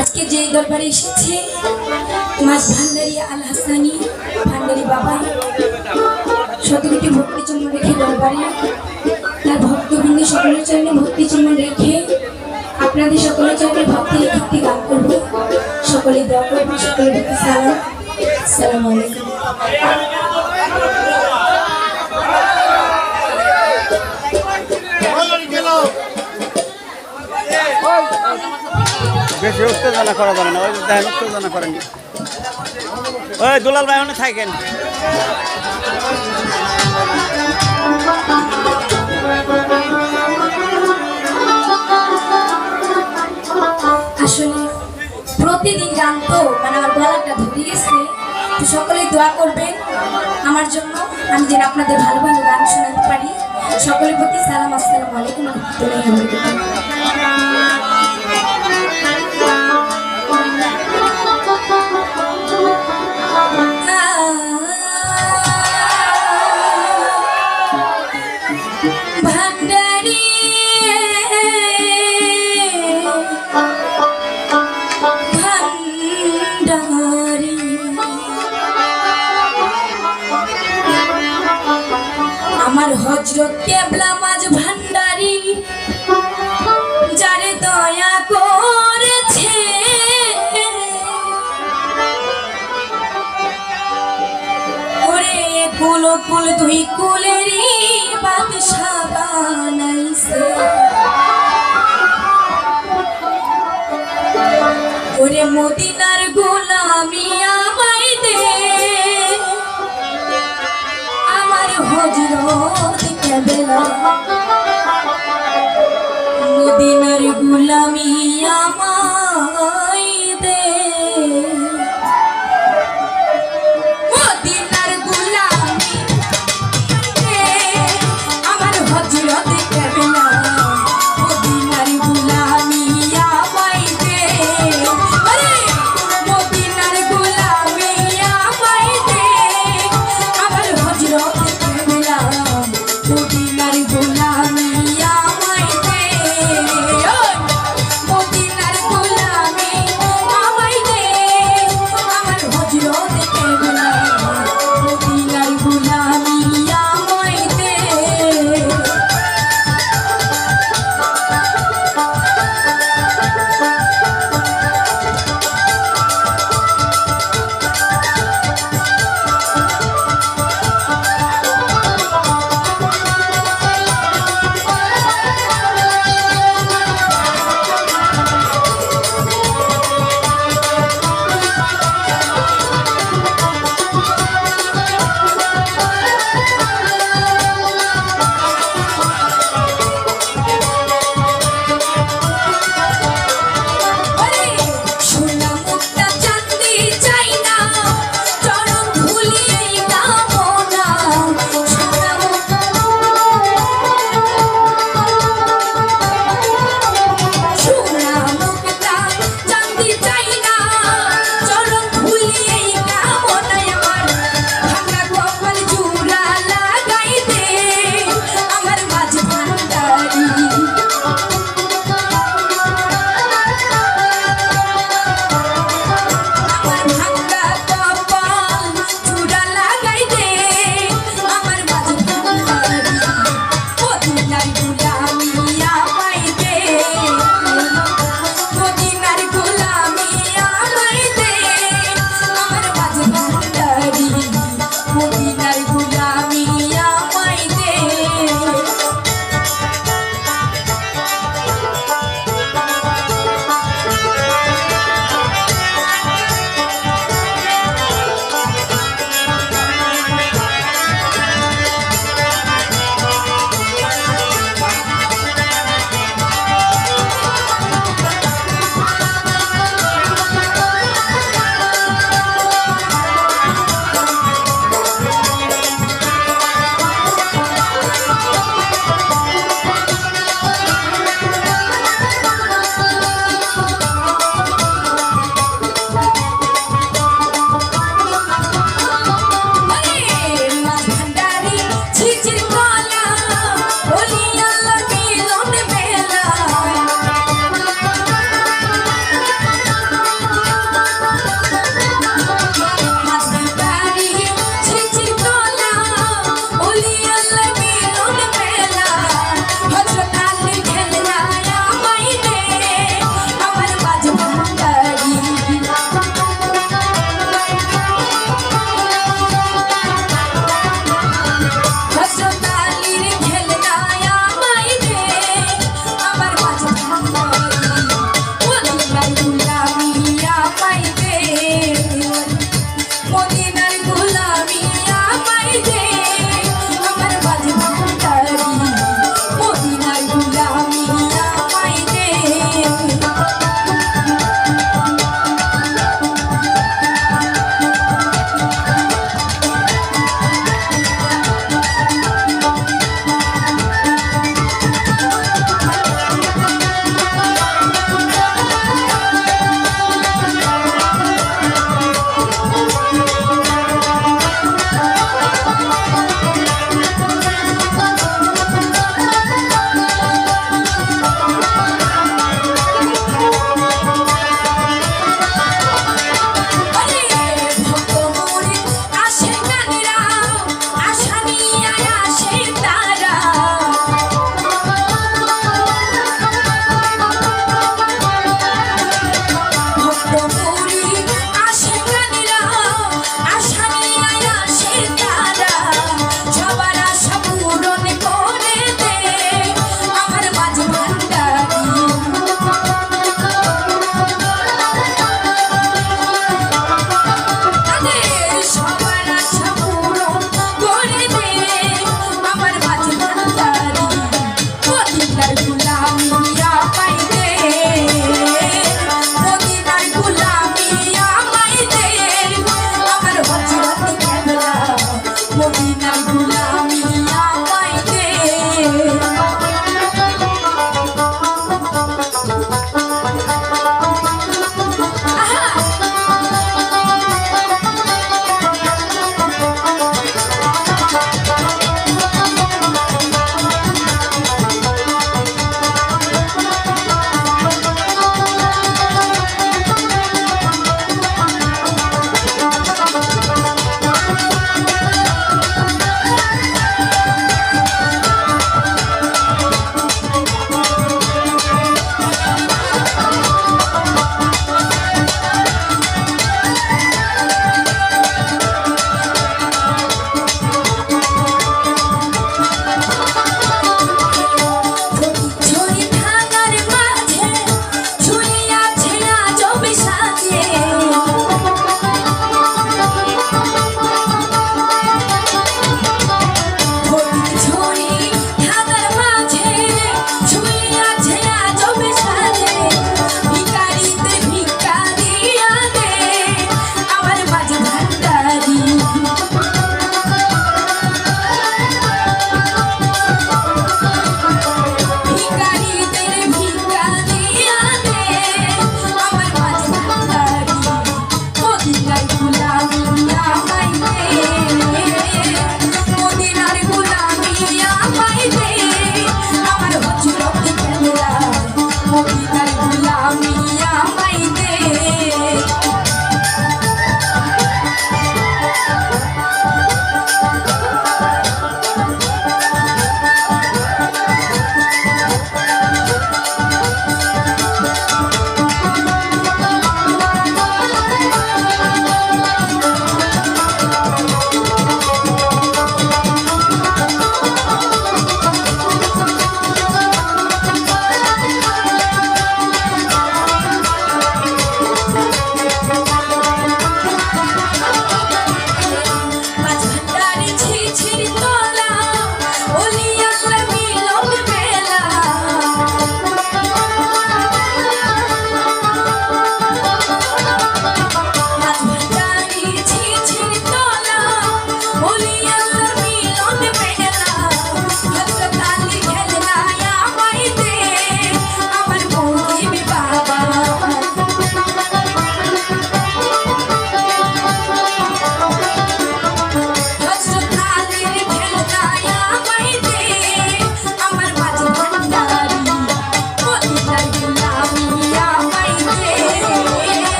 আজকে যে দরবারে এসেছে মাছ ভান্ডারি আল হাসানি, ভান্ডারি বাবা, সতেরোটি ভক্তি চুম্বন রেখে দরবারে, তার ভক্তবৃন্দ সকলের চরণে ভক্তি চুম্বন রেখে আপনাদের সকলের চরণে ভক্তি ভক্তি গান করব। সকলে দোয়া করব সকলের প্রতি সালাম সালাম আলাইকুম। বেশি উত্তেজনা করা যাবে না, ওই দেখেন উত্তেজনা করেনি। ওই দুলাল ভাই থাকেন। প্রতিদিন গান তো মানে আমার গলাটা ধরে গেছে। তো সকলেই দোয়া করবেন আমার জন্য। আমি যেন আপনাদের ভালো ভালো গান শোনাতে পারি। সকলের প্রতি সালাম আসসালামু আলাইকুম রহমতুল্লাহি কেবলা মাঝ ভান্ডারি, যারে দয়া করেছে। ওরে কুল কুল, দুই কুলেরই বাদশা বানাইছে। ওরে মদিনার গোলামি আমায় দে। আমার হজরত কেবলা মদিনার গোলামি আমায়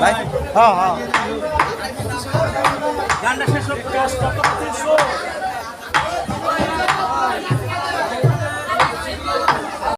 ভাই হ্যাঁ হ্যাঁ গানটা শেষ হোক